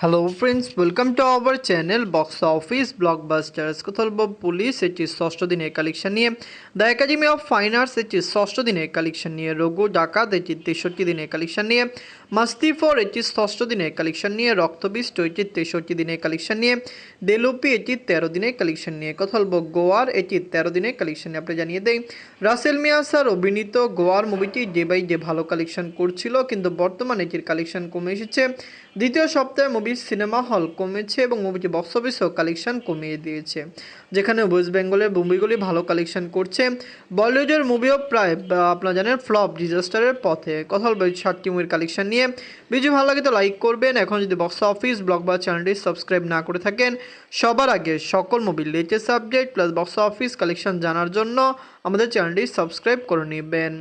Hello friends welcome to our channel box office blockbusters কথা বলব police এটি ষষ্ঠ দিনের কালেকশন নিয়ে। The academy of fine arts এটি ষষ্ঠ দিনের কালেকশন নিয়ে। রঘু ডাকাত এটি তেষট্টি দিনের কালেকশন নিয়ে। মাস্তি ফোর এটি ষষ্ঠ দিনের কালেকশন নিয়ে। রক্তবিষ্ট এটি তেষট্টি দিনের কালেকশন নিয়ে। দেলুপি এটি তেরো দিনের কালেকশন নিয়ে। কথা বলব গোয়ার এটি তেরো দিনের কালেকশন নিয়ে। আপনি জানিয়ে দেই, রাসেল মিয়া স্যার অভিনীত গোয়ার মুভিটি ডে বাই ডে ভালো কালেকশন করছিল, কিন্তু বর্তমানে এটির কালেকশন কমে এসেছে। দ্বিতীয় সপ্তাহে মুভির সিনেমা হল কমেছে এবং মুভিটি বক্স অফিসেও কালেকশন কমিয়ে দিয়েছে। যেখানে ওয়েস্ট বেঙ্গলের মুভিগুলি ভালো কালেকশন করছে। বলিউডের মুভিও প্রায় আপনারা জানেন ফ্লপ ডিজাস্টারের পথে। কথা বলব ষাটটি মুভির কালেকশন নিয়ে। ভিডিও ভালো লাগে তো লাইক করবেন। এখন যদি বক্স অফিস ব্লগ বা চ্যানেলটি সাবস্ক্রাইব না করে থাকেন, সবার আগে সকল মুভির latest update plus box office collection জানার জন্য আমাদের চ্যানেলটি সাবস্ক্রাইব করে নেবেন।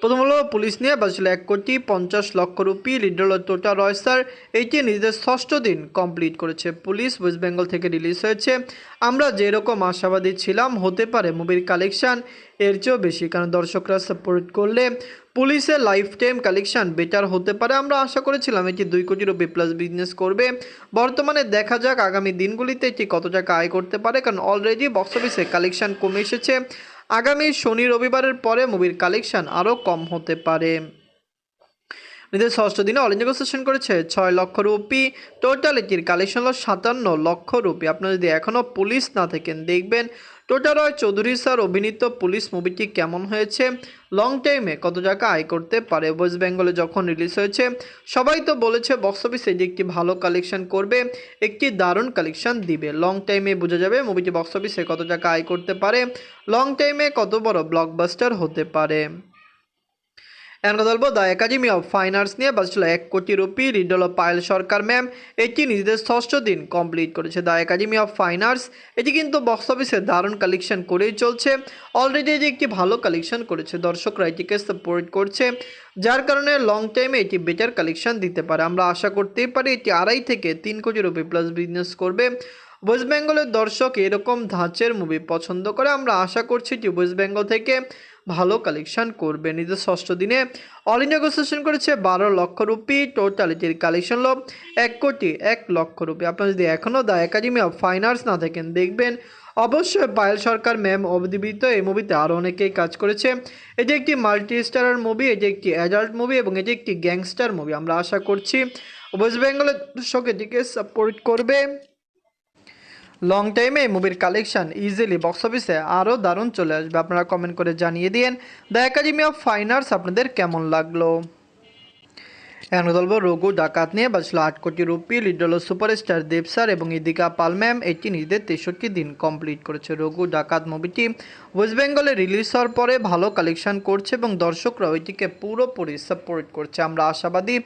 প্রথম হলো পুলিশ নিয়ে বাজছিল এক কোটি পঞ্চাশ লক্ষ রুপি লিডার হলো টোটা স্যার এইটি নিজেদের ষষ্ঠ দিন কমপ্লিট করেছে। পুলিশ ওয়েস্ট বেঙ্গল থেকে রিলিজ হয়েছে। আমরা যেরকম আশাবাদী ছিলাম, হতে পারে মুভির কালেকশান এর চেয়েও বেশি। কারণ দর্শকরা সাপোর্ট করলে পুলিশের লাইফ টাইম কালেকশন বেটার হতে পারে। আমরা আশা করেছিলাম এটি দুই কোটি রুপি প্লাস বিজনেস করবে। বর্তমানে দেখা যাক আগামী দিনগুলিতে এটি কত টাকা আয় করতে পারে। কারণ অলরেডি বক্স অফিসে কালেকশন কমে এসেছে। আগামী শনি রবিবারের পরে মুভির কালেকশন আরও কম হতে পারে। নিজের ষষ্ঠ দিনে অল ইন্ডিয়া সেশন করেছে ছয় লক্ষ রুপি। টোটাল এটির কালেকশন হলো সাতান্ন লক্ষ রুপি। আপনারা যদি এখনও পুলিশ না থাকেন, দেখবেন টোটা রয় চৌধুরী স্যার অভিনীত পুলিশ মুভিটি কেমন হয়েছে? লং টাইমে কত টাকা আয় করতে পারে? ওয়েস্ট বেঙ্গলে যখন রিলিজ হয়েছে, সবাই তো বলেছে বক্স অফিস এটি একটি ভালো কালেকশন করবে, একটি দারুণ কালেকশন দিবে। লং টাইমে বোঝা যাবে মুভিটি বক্স অফিসে কত টাকা আয় করতে পারে লং টাইমে কত বড় ব্লকবাস্টার হতে পারে। কথা বলব, the academy of fine arts নিয়ে বাজছিল এক কোটি রুপি লিড হলো পায়েল সরকার, ম্যাম, এটি নিজেদের ষষ্ঠ দিন কমপ্লিট করেছে। The academy of fine arts, এটি কিন্তু বক্স অফিসে দারুণ কালেকশন করেই চলছে। অলরেডি এটি একটি ভালো কালেকশন করেছে। দর্শকরা এটিকে সাপোর্ট করছে, যার কারণে লং টাইমে এটি বেটার কালেকশন দিতে পারে। আমরা আশা করতেই পারি এটি আড়াই থেকে তিন কোটি রুপি প্লাস বিজনেস করবে। ওয়েস্ট বেঙ্গলের দর্শক এরকম ধাঁচের মুভি পছন্দ করে, আমরা আশা করছি এটি ওয়েস্ট বেঙ্গল থেকে ভালো কালেকশন করবে। নিজের ষষ্ঠ দিনে অল ইন্ডিয়া সেশন করেছে বারো লক্ষ রুপি। টোটাল এটির কালেকশন হলো এক কোটি এক লক্ষ রুপি। আপনারা যদি এখনও the academy of fine arts না থাকেন, দেখবেন অবশ্যই পায়েল সরকার ম্যাম অবদিবিত এই মুভিতে আরও অনেকেই কাজ করেছে। এটি একটি মাল্টি স্টারার মুভি এটি একটি অ্যাডাল্ট মুভি এবং এটি একটি গ্যাংস্টার মুভি আমরা আশা করছি ওয়েস্ট বেঙ্গলের দর্শক এটিকে সাপোর্ট করবে। লং টাইমে মুভির কালেকশন ইজিলি বক্স অফিসে আরও দারুণ চলে আসবে। আপনারা কমেন্ট করে জানিয়ে দিন। The academy of fine arts আপনাদের কেমন লাগল? এখন রঘু ডাকাত নিয়ে বাঁচলো আট কোটি রুপি লিড হলো সুপারস্টার দেব স্যার এবং ইদিকা পাল ম্যাম, এটি নিজেদের তেষট্টি দিন কমপ্লিট করেছে। রঘু ডাকাত মুভিটি ওয়েস্ট বেঙ্গলে রিলিজ হওয়ার পরে ভালো কালেকশন করছে এবং দর্শকরা ওইটিকে পুরোপুরি সাপোর্ট করছে। আমরা আশাবাদী,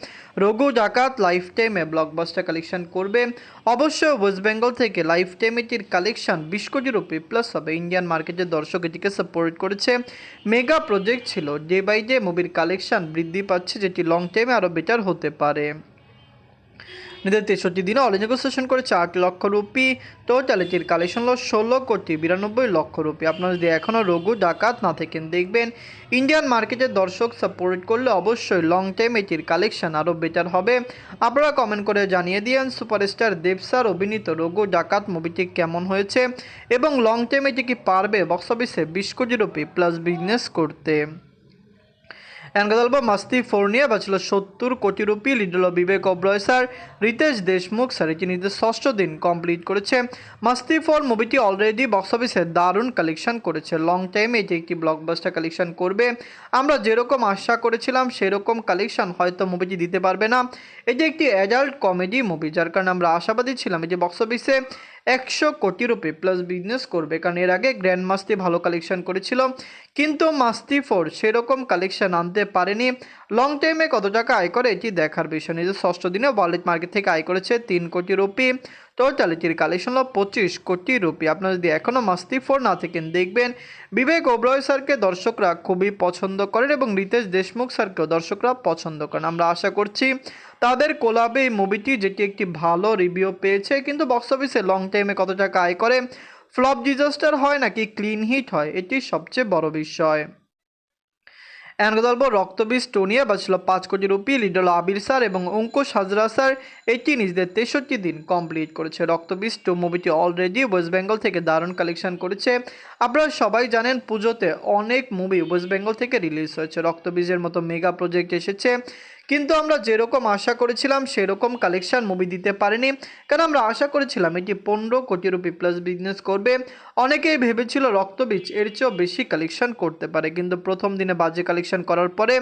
রঘু ডাকাত লাইফ টাইমে ব্লকবাস্টার কালেকশন করবে। অবশ্যই ওয়েস্ট বেঙ্গল থেকে লাইফ টাইম এটির কালেকশন বিশ কোটি রুপি প্লাস হবে ইন্ডিয়ান মার্কেটের দর্শক এটিকে সাপোর্ট করেছে। মেগা প্রজেক্ট ছিল ডে বাই ডে মুভির কালেকশন বৃদ্ধি পাচ্ছে, যেটি লং টাইমে আরও বেটার হতে পারে। নিজের তেষট্টি দিনে অল ইন্ডিয়া সেশন করেছে আট লক্ষ রুপি। টোটাল এটির কালেকশন হলো ষোলো কোটি বিরানব্বই লক্ষ রুপি। আপনারা যদি এখনও রঘু ডাকাত না থাকেন, দেখবেন ইন্ডিয়ান মার্কেটের দর্শক সাপোর্ট করলে অবশ্যই লং টাইম এটির কালেকশন আরও বেটার হবে। আপনারা কমেন্ট করে জানিয়ে দিয়েন সুপারস্টার দেব স্যার অভিনীত রঘু ডাকাত মুভিটি কেমন হয়েছে? এবং লং টাইম এটি কি পারবে বক্স অফিসে বিশ কোটি রুপি প্লাস বিজনেস করতে? এনগাদলব মাস্তি ফোর নিয়ে বাঁচল সত্তর কোটি রুপি, লিডল বিবেক অব্রয় স্যার রিতেশ দেশমুখ নিজের ষষ্ঠ দিন কমপ্লিট করেছে। মাস্তি ফোর মুভিটি অলরেডি বক্স অফিসে দারুণ কালেকশন করেছে। লং টাইম এটি একটি ব্লকবাস্টার কালেকশন করবে। আমরা যেরকম আশা করেছিলাম, সেরকম কালেকশন হয়তো মুভিটি দিতে পারবে না। এটি একটি অ্যাডাল্ট কমেডি মুভি যার কারণে আমরা আশাবাদী ছিলাম। এটি বক্স অফিসে একশো কোটি রুপি প্লাস বিজনেস করবে। কারণ এর আগে গ্র্যান্ড মাস্তি ভালো কালেকশন করেছিল। কিন্তু মাস্তি ফোর সেরকম কালেকশন আনতে পারেনি। লং টাইমে কত টাকা আয় করে এটি দেখার বিষয় নিজের ষষ্ঠ দিনে ওয়ালেট মার্কেট থেকে আয় করেছে তিন কোটি রুপি। টোটাল এটির কালেকশন হলো পঁচিশ কোটি রুপি। আপনারা যদি এখনও মাস্তি ফোর না থাকেন, দেখবেন বিবেক ওব্রয় স্যারকে দর্শকরা খুবই পছন্দ করেন এবং রিতেশ দেশমুখ স্যারকেও দর্শকরা পছন্দ করেন। আমরা আশা করছি তাদের কোলাবে এই মুভিটি যেটি একটি ভালো রিভিউ পেয়েছে, কিন্তু বক্স অফিসে লং টাইমে কত টাকা আয় করে ফ্লপ ডিজাস্টার হয় নাকি ক্লিন হিট হয়, এটি সবচেয়ে বড় বিষয়। অ্যানগদল্প রক্তবীজ টোনিয়া বাঁচল পাঁচ কোটি রুপি লিডল আবির স্যার এবং অঙ্কুশ হাজরা স্যার। এটি নিজেদের তেষট্টি দিন কমপ্লিট করেছে রক্তবীজ টু, মুভিটি অলরেডি ওয়েস্ট বেঙ্গল থেকে দারুণ কালেকশন করেছে। আপনারা সবাই জানেন পুজোতে অনেক মুভি ওয়েস্ট বেঙ্গল থেকে রিলিজ হয়েছে। রক্তবীজের মতো মেগা প্রজেক্ট এসেছে। কিন্তু আমরা যেরকম আশা করেছিলাম, সেরকম কালেকশান মুভি দিতে পারেনি। কারণ আমরা আশা করেছিলাম এটি পনেরো কোটি রুপি প্লাস বিজনেস করবে। অনেকেই ভেবেছিল রক্তবীজ, এর চেয়েও বেশি কালেকশান করতে পারে। কিন্তু প্রথম দিনে বাজে কালেকশান করার পরে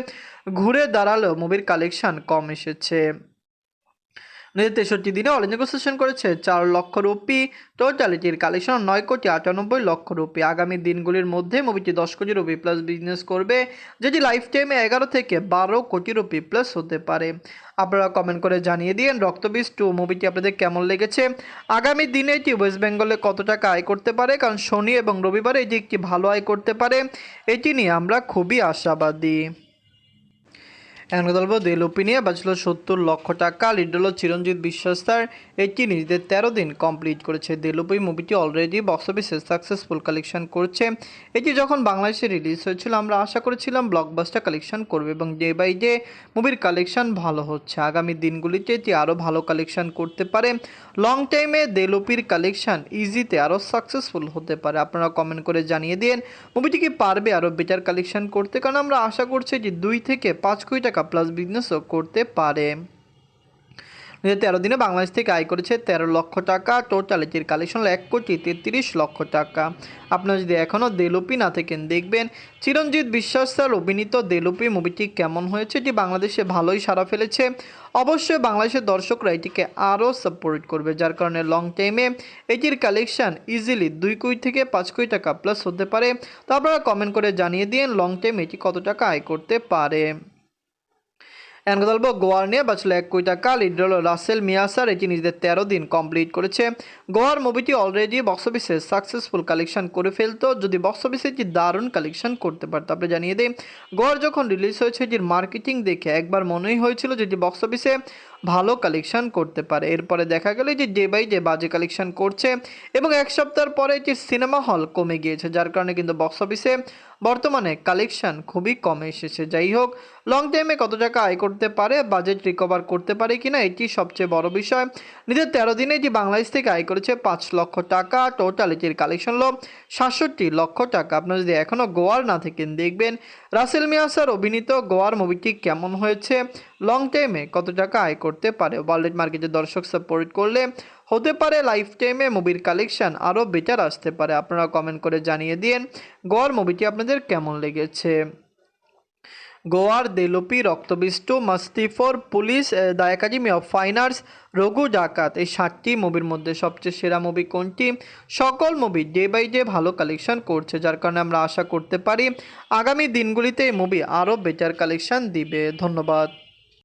ঘুরে দাঁড়াল মুভির কালেকশান কম এসেছে। নিজের তেষট্টি দিনে অল নেগোসিয়েশন করেছে চার লক্ষ রুপি। টোটালিটির কালেকশন নয় কোটি আটানব্বই লক্ষ রুপি। আগামী দিনগুলির মধ্যে মুভিটি দশ কোটি রুপি প্লাস বিজনেস করবে, যেটি লাইফ টাইমে এগারো থেকে বারো কোটি রুপি প্লাস হতে পারে। আপনারা কমেন্ট করে জানিয়ে দিন রক্তবীজ টু মুভিটি আপনাদের কেমন লেগেছে? আগামী দিনে এটি ওয়েস্ট বেঙ্গলে কত টাকা আয় করতে পারে? কারণ শনি এবং রবিবারে এটি একটি ভালো আয় করতে পারে। এটি নিয়ে আমরা খুবই আশাবাদী। এনগদল্প দেলুপি নিয়ে বাঁচল সত্তর লক্ষ টাকা, লিড হল চিরঞ্জিত বিশ্বাস তার, এটি নিজেদের তেরো দিন কমপ্লিট করেছে। দেলুপি মুভিটি অলরেডি বক্স অফিসে সাকসেসফুল কালেকশন করছে। এটি যখন বাংলাদেশে রিলিজ হয়েছিল, আমরা আশা করেছিলাম ব্লকবাস্টার কালেকশন করবে এবং ডে বাই ডে মুভির কালেকশন ভালো হচ্ছে। আগামী দিনগুলিতে এটি আরও ভালো কালেকশন করতে পারে। লং টাইমে দেলুপির কালেকশন ইজিতে আরও সাকসেসফুল হতে পারে। আপনারা কমেন্ট করে জানিয়ে দিন মুভিটি কি পারবে আরও বেটার কালেকশন করতে? কারণ আমরা আশা করছি যে দুই থেকে পাঁচ কোটি টাকা প্লাস বিজনেসও করতে পারে। নিজের তেরো দিনে বাংলাদেশ থেকে আয় করেছে তেরো লক্ষ টাকা। টোটাল এটির কালেকশন এক কোটি তেত্রিশ লক্ষ টাকা। আপনারা যদি এখনও দেলুপি না থাকেন, দেখবেন চিরঞ্জিত বিশ্বাস স্যার, অভিনীত দেলুপি মুভিটি কেমন হয়েছে? এটি বাংলাদেশে ভালোই সাড়া ফেলেছে। অবশ্যই বাংলাদেশের দর্শকরা এটিকে আরও সাপোর্ট করবে, যার কারণে লং টাইমে এটির কালেকশন ইজিলি দুই কোটি থেকে পাঁচ কোটি টাকা প্লাস হতে পারে। তো আপনারা কমেন্ট করে জানিয়ে দিন লং টাইম এটি কত টাকা আয় করতে পারে। এনগদল্প গোয়ার নিয়ে বাঁচল এক কোটি টাকা। লিড রাসেল মিয়াসার এটি নিজেদের তেরো দিন কমপ্লিট করেছে। গোয়ার মুভিটি অলরেডি বক্স অফিসে সাকসেসফুল কালেকশন করে ফেলতো। যদি বক্স অফিসে এটি দারুণ কালেকশন করতে পারতো আপনি জানিয়ে দিই, গোয়ার যখন রিলিজ হয়েছে, এটির মার্কেটিং দেখে একবার মনেই হয়েছিল যেটি বক্স অফিসে ভালো কালেকশন করতে পারে। এরপরে দেখা গেল যে ডে বাই ডে বাজে কালেকশন করছে এবং এক সপ্তাহ পরে এটির সিনেমা হল কমে গিয়েছে, যার কারণে কিন্তু বক্স অফিসে বর্তমানে কালেকশন খুবই কমে এসেছে। যাই হোক লং টাইমে কত টাকা আয় করতে পারে বাজেট রিকভার করতে পারে কিনা, এটি সবচেয়ে বড় বিষয়। নিজের তেরো দিনে এটি বাংলাদেশ থেকে আয় করেছে পাঁচ লক্ষ টাকা। টোটাল এটির কালেকশন হলো সাতষট্টি লক্ষ টাকা। আপনারা যদি এখনও গোয়ার না থাকেন, দেখবেন রাসেল মিয়াসার অভিনীত গোয়ার মুভিটি কেমন হয়েছে লং টাইমে কত টাকা আয় করতে পারে? ওয়ার্ল্ড মার্কেটে দর্শক সাপোর্ট করলে হতে পারে লাইফ টাইমে মুভির কালেকশন আরও বেটার আসতে পারে। আপনারা কমেন্ট করে জানিয়ে দিন গোয়ার মুভিটি আপনাদের কেমন লেগেছে? গোয়ার দেলোপি, রক্তবিষ্টু, মাস্তিফর, police the academy of fine arts, Raghu Dakat, এই সাতটি মুভির মধ্যে সবচেয়ে সেরা মুভি কোনটি? সকল মুভি ডে বাই ডে ভালো কালেকশন করছে, যার কারণে আমরা আশা করতে পারি আগামী দিনগুলিতে এই মুভি আরও বেটার কালেকশন দিবে। ধন্যবাদ।